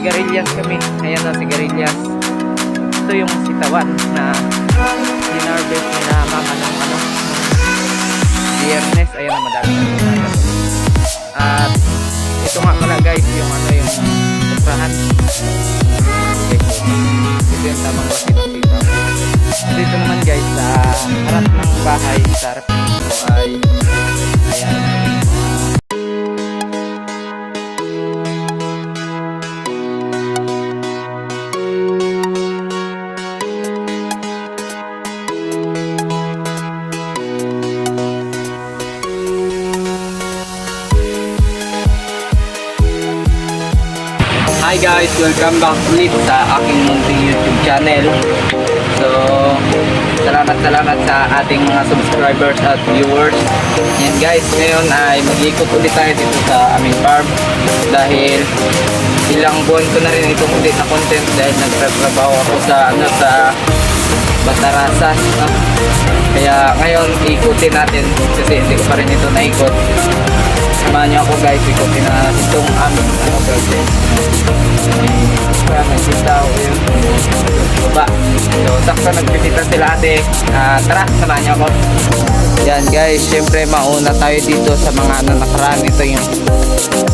sigarilyas kami. Ayan na, sigarilyas. Ito yung sitawan na dinarvest ni na mama ng ano, biyernes. Ayan na, madami na sinagat. At ito nga pala guys, yung ano yung kuprahan. Okay. Ito yung tamang laki ng sitaw. Dito naman guys, sa harap ng bahay, sa harap nito ay ayan. Hi guys, welcome back ulit sa aking munting YouTube channel. So, salamat salamat sa ating mga subscribers at viewers. Yan guys, ngayon ay mag-ikot ulit tayo dito sa aming farm dahil ilang buwan ko na rin itong ulit na content dahil nagtatrabaho ako sa ano sa Batarasas. Kaya ngayon ikutin natin kasi hindi ko pa rin ito naikot. Samahan niyo ako guys, ikutin na itong aming ano garden. Kaya may sitaw yun. Baba. So, sakto nagpipita sila ate. Ah, tara, samahan niyo ako. Yan guys, syempre mauna tayo dito sa mga ano nakaraan. Ito yung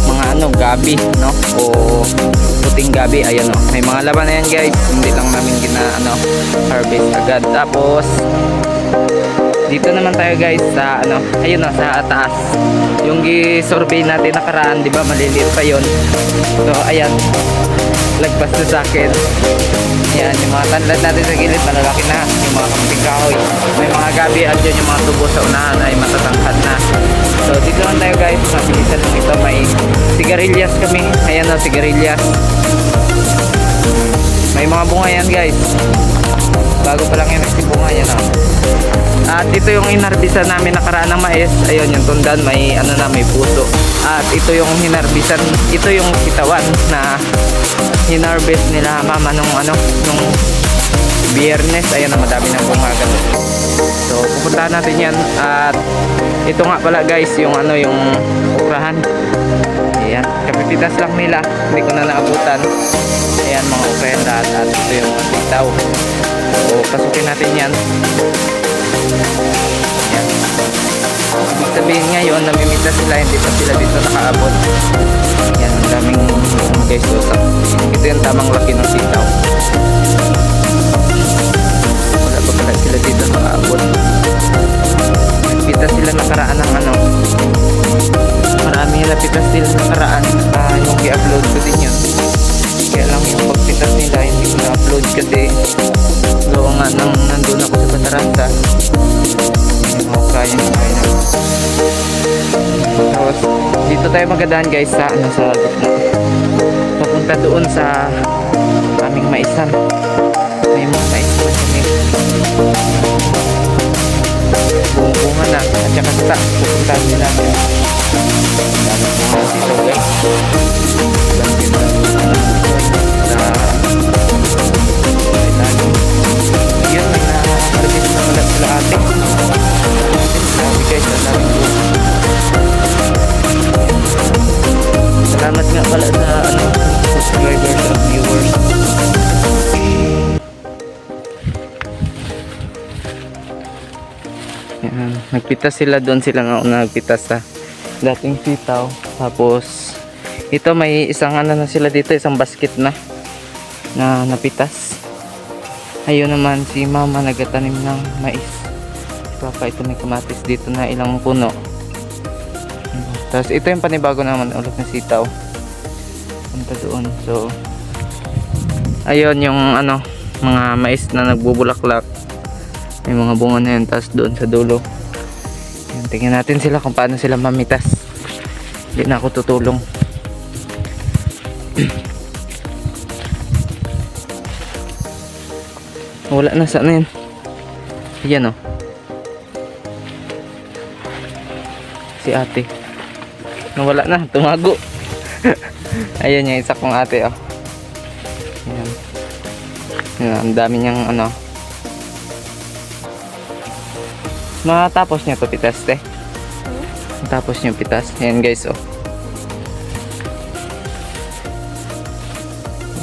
mga ano, gabi, no? O puting gabi. Ayan o. May mga laman na yan guys. Hindi lang namin gina ano, harvest agad. Tapos, dito naman tayo guys sa ano, ayun o, sa taas. Yung gi-survey natin nakaraan, di ba? Maliliit pa yon. So, ayan. Lagpas na sa akin. Yan, yung mga tanlad natin sa gilid, malalaki na. Yung mga kamuting kahoy. May mga gabi at yun yung mga tubo sa unahan ay matatangkad na. So, dito naman tayo guys. Mabilisan lang ito. May sigarilyas kami. Ayan o, sigarilyas. May mga bunga yan guys. Bago pa lang yan nagsibunga yan o. At ito yung inarbisan namin nakaraan ng mais. Ayun, yung tundan may ano na may puso. At ito yung hinarbisan, ito yung kitawan na hinarvest nila mama nung ano, nung biyernes. Ayun na madami ng bumaga. So, pupuntahan natin yan. At ito nga pala guys, yung ano, yung ukrahan. Ayan, kapipitas lang nila. Hindi ko na naabutan. Ayan, mga ukrahan lahat. At ito yung sitaw. So, pasukin natin yan. Yan. Ibig sabihin ngayon, namimita sila, hindi pa sila dito nakaabot. Yan, ang daming guys, usap. Ito yung tamang laki ng sitaw. Wala pa pala sila dito nakaabot. Marami nila pitas sila nakaraan. Ah, yung i-upload ko din yun. Kaya lang yung pagpitas nila, hindi ko na-upload kasi gawa nga nang nandun ako sa Bataranta hindi mo kaya kaya na tapos dito tayo magadaan guys sa ano sa papunta doon sa aming maisan may mga na at saka sa pupunta din natin. Dami bunga dito guys. Dami na ano, sa Yan, nagpitas sila doon sila nga una nagpitas sa dating sitaw. Tapos ito may isang ano na sila dito, isang basket na na napitas. Ayun naman si mama nagatanim ng mais. Papa ito may kamatis dito na ilang puno. Tapos ito yung panibago naman ulit na sitaw. Punta doon. So ayun yung ano mga mais na nagbubulaklak. May mga bunga na yun. Tapos doon sa dulo. Yan, tingnan natin sila kung paano sila mamitas. Hindi na ako tutulong. Wala na sa yun. Ayan o. Si ate. Nawala na. Tumago. Ayan yung isa kong ate o. Ayan. Ayan. Ang dami niyang ano. Matapos niya to pitas te. Matapos niya pitas. Ayan guys oh.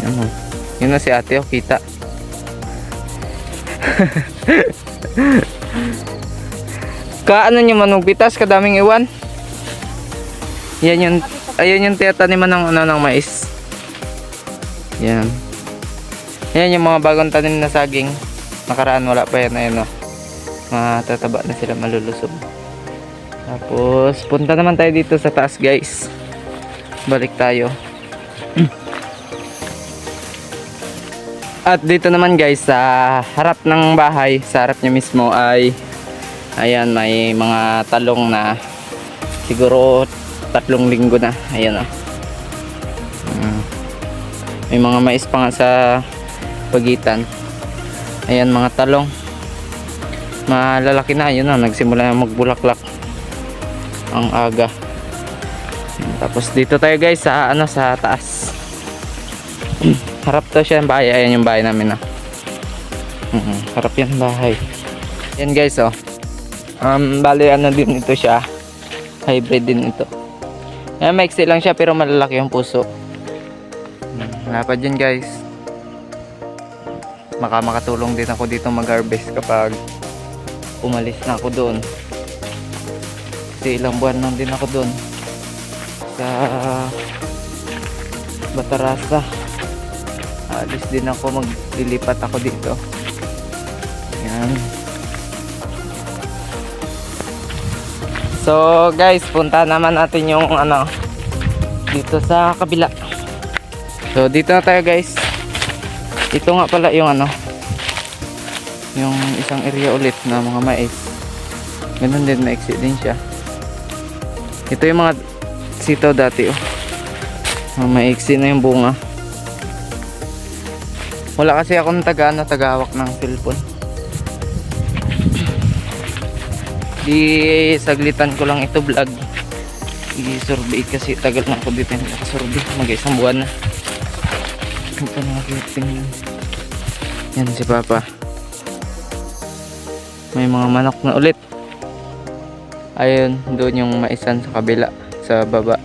Yan o. Yun na si ate oh, kita. Kaano nyo man magpitas, kadaming iwan. Yan yung, ayan yung tiyataniman ng, ano, ng mais. Yan. Yan yung mga bagong tanim na saging. Nakaraan wala pa yan, ayun o. Matataba na sila malulusob. Tapos, punta naman tayo dito sa taas guys. Balik tayo. At dito naman guys, sa harap ng bahay, sa harap niya mismo ay ayan, may mga talong na siguro tatlong linggo na. Ayan oh. May mga mais pa nga sa pagitan. Ayan mga talong. Malalaki na, yun na, nagsimula na magbulaklak ang aga. Tapos dito tayo guys sa ano sa taas. harap to siya ng bahay. Ayan yung bahay namin na. Mhm, harap yan bahay. Yan guys oh. Um, bali ano din ito siya. Hybrid din ito. Ayan, maiksi lang siya pero malalaki yung puso. Wala pa dyan guys. Maka makatulong din ako dito mag-harvest kapag umalis na ako doon. Kasi ilang buwan lang din ako doon. Sa Batarasa. Alis din ako, maglilipat ako dito. Yan. So guys, punta naman natin yung ano dito sa kabila. So dito na tayo guys. Ito nga pala yung ano yung isang area ulit na mga mais. Ganun din, na-exit din siya. Ito yung mga sitaw dati oh. Ah, maiksi na yung bunga. Wala kasi akong taga ano, tagahawak ng cellphone. Di saglitan ko lang ito vlog. I-survey kasi tagal na ako dito nakasurvey. Mag isang buwan na. Ito na. Yan si Papa may mga manok na ulit ayun doon yung maisan sa kabila sa baba